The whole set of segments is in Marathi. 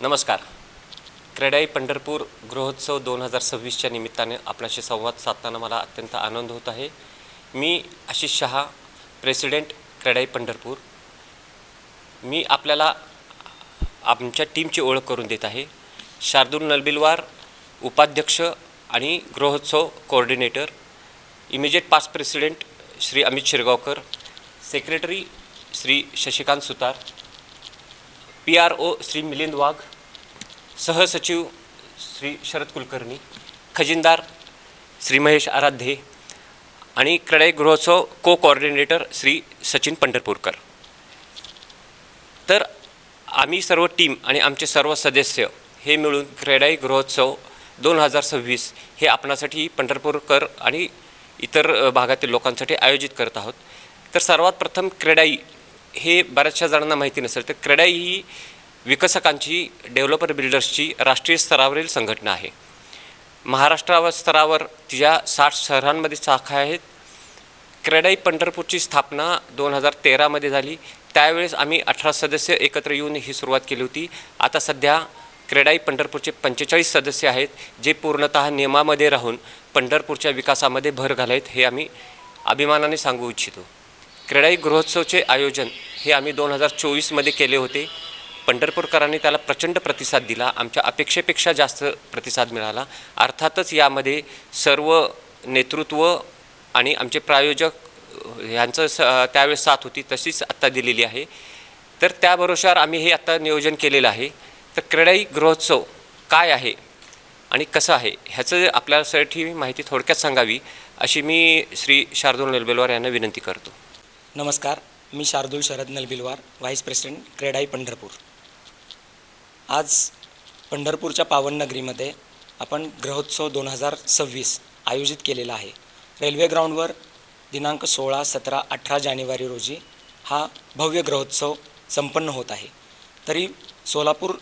नमस्कार. क्रेडाई पंढरपूर गृहोत्सव दोन हजार सव्वीसच्या निमित्ताने आपणाशी संवाद साधताना मला अत्यंत आनंद होत आहे. मी आशिष शहा प्रेसिडेंट क्रेडाई पंढरपूर. मी आपल्याला आमच्या टीमची ओळख करून देत आहे. शार्दूल नलबिलवार उपाध्यक्ष आणि गृहोत्सव coordinator. Immediate past president Shri Amit Shirgaonkar. Secretary Shri Shashikant Sutar. P R O Shri Milind Wagh सहसचिव श्री शरद कुलकर्णी खजिनदार श्री महेश आराध्ये आणि क्रीडा गृहोत्सव को कोऑर्डिनेटर श्री सचिन पंढरपूरकर. तर आम्ही सर्व टीम आणि आमचे सर्व सदस्य हे मिळून क्रीडाई गृहोत्सव दोन हजार सव्वीस हे आपणासाठी पंढरपूरकर आणि इतर भागातील लोकांसाठी आयोजित करत आहोत. तर सर्वात प्रथम क्रेडाई हे बऱ्याचशा जणांना माहिती नसेल तर क्रेडाई ही विकसकांची डेव्हलपर बिल्डर्सची राष्ट्रीय स्तरावरील संघटना आहे. महाराष्ट्रावर स्तरावर तिच्या साठ शहरांमध्ये शाखा आहेत. क्रेडाई पंढरपूरची स्थापना दोन हजार तेरामध्ये झाली. त्यावेळेस आम्ही अठरा सदस्य एकत्र येऊन ही सुरुवात केली होती. आता सध्या क्रेडाई पंढरपूरचे पंचेचाळीस सदस्य आहेत जे पूर्णतः नियमामध्ये राहून पंढरपूरच्या विकासामध्ये भर घालायत हे आम्ही अभिमानाने सांगू इच्छितो. क्रेडाई गृहोत्सवचे आयोजन हे आम्ही दोन हजार चोवीसमध्ये केले होते. पंढरपूरकरांनी त्याला प्रचंड प्रतिसाद दिला. आमच्या अपेक्षेपेक्षा जास्त प्रतिसाद मिळाला. अर्थातच यामध्ये सर्व नेतृत्व आणि आमचे प्रायोजक ह्यांचं स त्यावेळेस साथ होती तशीच आत्ता दिलेली आहे. तर त्या भरोशावर आम्ही हे आत्ता नियोजन केलेलं आहे. तर क्रीडाई गृहोत्सव काय आहे आणि कसं आहे ह्याचं आपल्यासाठी माहिती थोडक्यात सांगावी अशी मी श्री शार्दूल नेलबेलवार यांना विनंती करतो. नमस्कार मी शार्दूल शरद नलबिलवार व्हाईस प्रेसिडेंट क्रेडाई पंढरपूर. आज पंढरपूरच्या पावननगरीमध्ये आपण ग्रहोत्सव दोन हजार सव्वीस आयोजित केलेला आहे. रेल्वे ग्राउंडवर दिनांक सोळा सतरा अठरा जानेवारी रोजी हा भव्य ग्रहोत्सव संपन्न होत आहे. तरी सोलापूर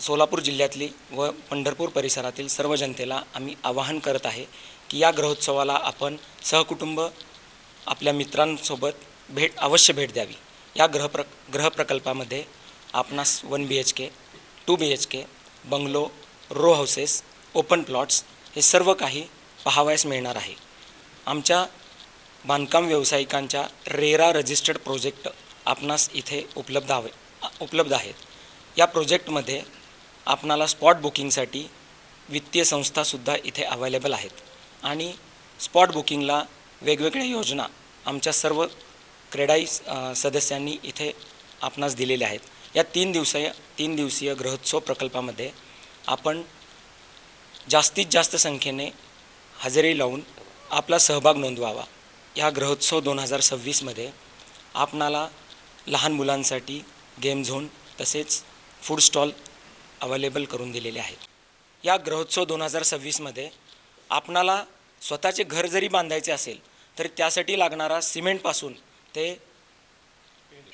सोलापूर जिल्ह्यातली व पंढरपूर परिसरातील सर्व जनतेला आम्ही आवाहन करत आहे की या ग्रहोत्सवाला आपण सहकुटुंब आपल्या मित्रांसोबत भेट अवश्य भेट द्यावी. या ग्रहप्र ग्रहप्रकल्पामध्ये आपणास one B H K two B H K bungalow row houses open plots हे सर्व काही पाहावयास मिळणार आहे. आमच्या बांधकाम व्यावसायिकांच्या रेरा रजिस्टर्ड प्रोजेक्ट आपणास इथे उपलब्ध हवे उपलब्ध आहेत. या प्रोजेक्टमध्ये आपणाला स्पॉट बुकिंगसाठी वित्तीय संस्थासुद्धा इथे अवेलेबल आहेत. आणि स्पॉट बुकिंगला वेगवेगळ्या योजना आमच्या सर्व क्रेडाई सदस्यांनी इथे आपणास दिलेल्या आहेत. या तीन दिवसीय तीन दिवसीय ग्रहोत्सव प्रकल्पामध्ये आपण जास्तीत जास्त संख्येने हजेरी लावून आपला सहभाग नोंदवावा. या ग्रहोत्सव दोन हजार सव्वीसमध्ये आपणाला लहान मुलांसाठी गेम झोन तसेच फूड स्टॉल अवेलेबल करून दिलेले आहेत. या ग्रहोत्सव दोन हजार सव्वीसमध्ये आपणाला स्वतःचे घर जरी बांधायचे असेल तर त्यासाठी लागणारा सिमेंटपासून ते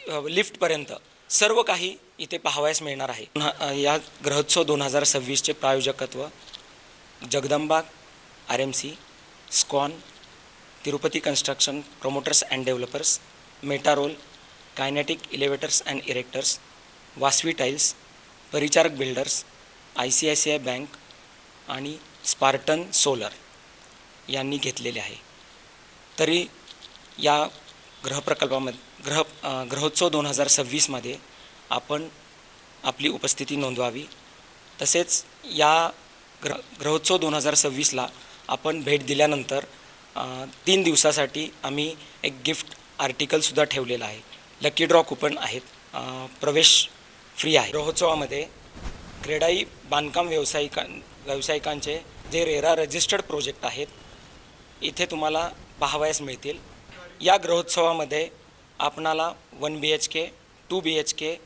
लिफ्टपर्यंत सर्व काही इथे पाहावयास मिळणार आहे. या ग्रहोत्सव दोन हजार सव्वीसचे प्रायोजकत्व Jagdamba R M C स्कॉन Tirupati construction promoters and developers Metarol kinetic elevators and erectors Vasavi tiles Paricharak builders I C I C I bank आणि स्पार्टन सोलर यांनी घेतलेले आहे. तरी या ग्रहप्रकल्पामध्ये ग्रह ग्रहोत्सव दोन हजार सव्वीसमध्ये आपण आपली उपस्थिती नोंदवावी. तसेच या ग्र ग्रहोत्सव दोन हजार सव्वीसला आपण भेट दिल्यानंतर तीन दिवसासाठी आम्ही एक गिफ्ट आर्टिकलसुद्धा ठेवलेलं आहे. लकी ड्रॉ कुपन आहेत. प्रवेश फ्री आहे. ग्रहोत्सवामध्ये क्रेडाई बांधकाम व्यावसायिकां व्यावसायिकांचे जे रेरा रजिस्टर्ड प्रोजेक्ट आहेत इथे तुम्हाला पाहावयास मिळतील. या ग्रहोत्सवामध्ये आपणाला one B H K two B H K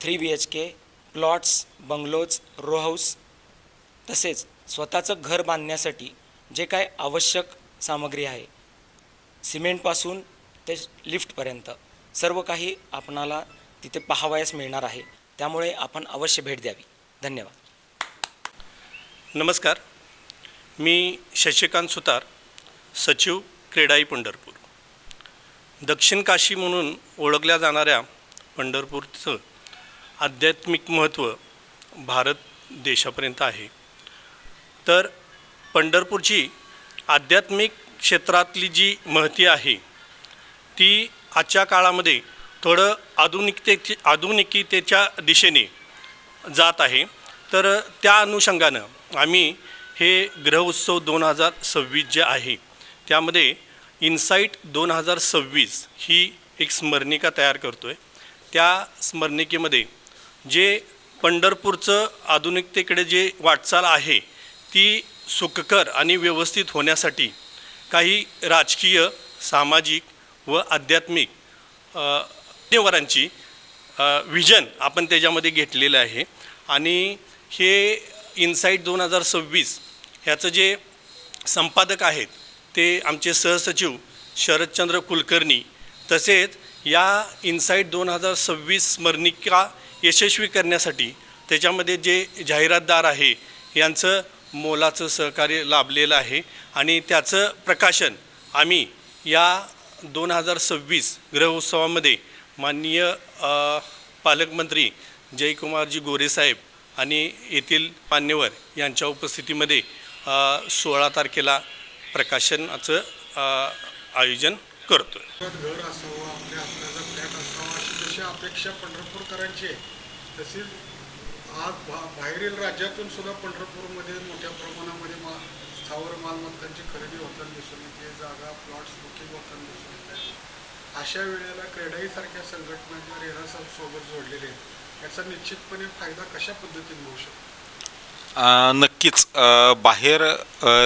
three B H K plots bungalows row house तसेच स्वतःचं घर बांधण्यासाठी जे काय आवश्यक सामग्री आहे सिमेंटपासून ते लिफ्टपर्यंत सर्व काही आपणाला तिथे पाहावयास मिळणार आहे. त्यामुळे आपण अवश्य भेट द्यावी. धन्यवाद. नमस्कार. मी शशिकांत सुतार सचिव क्रेडाई पंढरपूर. दक्षिण काशी म्हणून ओळखल्या जाणाऱ्या पंढरपूरचं आध्यात्मिक महत्त्व भारत देशापर्यंत आहे. तर पंढरपूरची आध्यात्मिक क्षेत्रातली जी महती आहे ती आजच्या काळामध्ये थोडं आधुनिकतेची आधुनिकतेच्या दिशेने जात आहे. तर त्या अनुषंगानं आम्ही हे ग्रह उत्सव दोन हजार सव्वीस जे आहे त्यामध्ये इन्साईट दोन हजार सव्वीस ही एक स्मरणिका तयार करतो आहे त्या स्मरणिकेमध्ये जे पंढरपूरचं आधुनिकतेकडे जे वाटचाल आहे ती सुखकर आणि व्यवस्थित होण्यासाठी काही राजकीय सामाजिक व आध्यात्मिक अ, विजन व्हिजन आपण त्याच्यामध्ये घेतलेलं आहे. आणि हे इन्साईट दोन हजार सव्वीस ह्याचं जे संपादक आहेत ते आमचे सहसचिव शरदचंद्र कुलकर्णी तसेच या इन्साईट दोन हजार सव्वीस स्मरणिका यशस्वी करण्यासाठी त्याच्यामध्ये जे जाहिरातदार आहे यांचं मोलाचं सहकार्य लाभलेलं आहे आणि त्याचं प्रकाशन आम्ही या दोन हजार सव्वीस ग्रहोत्सवामध्ये माननीय पालकमंत्री जयकुमारजी गोरेसाहेब आणि येथील मान्यवर यांच्या उपस्थितीमध्ये सोळा तारखेला प्रकाशनाचं आयोजन करतो घर असावं आपल्या हक्काचा फ्लॅट असावा अशी जशी अपेक्षा पंढरपूरकरांची आहे तशीच आज बा बाहेरील राज्यातून सुद्धा पंढरपूरमध्ये मोठ्या प्रमाणामध्ये मा स्थावर मालमत्तांची खरेदी होताना दिसून येते जागा प्लॉट्स बुकिंग होताना दिसून येत. आहे अशा वेळेला क्रेडाईसारख्या संघटना ज्या रेरासा सोबत जोडलेल्या आहेत. याचा निश्चितपणे फायदा कशा पद्धतीने होऊ शकतो? नक्कीच. बाहेर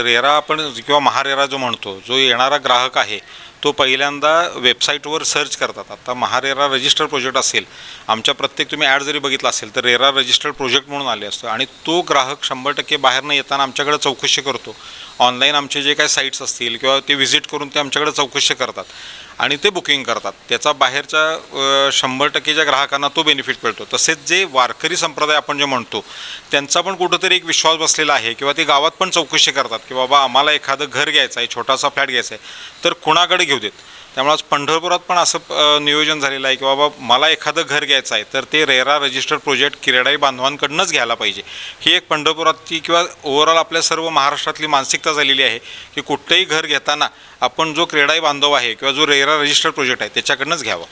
रेरा आपण किंवा महारेरा जो म्हणतो जो येणारा ग्राहक आहे तो पहिल्यांदा वेबसाईटवर सर्च करतात. आता महारेरा रजिस्टर प्रोजेक्ट असेल आमच्या प्रत्येक तुम्ही ॲड जरी बघितला असेल तर रेरा रजिस्टर्ड प्रोजेक्ट म्हणून आले असतो. आणि तो ग्राहक शंभर टक्के बाहेर न येताना आमच्याकडे चौकशी करतो. ऑनलाईन आमचे जे काही साईट्स असतील किंवा ते व्हिजिट करून ते आमच्याकडे चौकशी करतात. आणि ते बुकिंग करतात. त्याचा बाहेरच्या शंभर टक्केच्या ग्राहकांना तो बेनिफिट मिळतो. तसेच जे वारकरी संप्रदाय आपण जे म्हणतो त्यांचा पण कुठंतरी एक विश्वास बसलेला आहे किंवा ते गावात पण चौकशी करतात की बाबा आम्हाला एखादं घर घ्यायचं आहे छोटासा फ्लॅट घ्यायचा आहे तर कुणाकडे घेऊ देत? त्यामुळे आज पंढरपुरात पण असं नियोजन झालेलं आहे की बाबा मला एखादं घर घ्यायचं आहे तर ते रेरा रजिस्टर्ड प्रोजेक्ट किराडाई बांधवांकडनंच घ्यायला पाहिजे. ही एक पंढरपुरातची किंवा ओव्हरऑल आपल्या सर्व महाराष्ट्रातली मानसिकता झालेली आहे की कुठलंही घर घेताना आपण जो क्रेडाई बांधव आहे किंवा जो रेरा रजिस्टर्ड प्रोजेक्ट आहे त्याच्याकडनंच घ्यावा.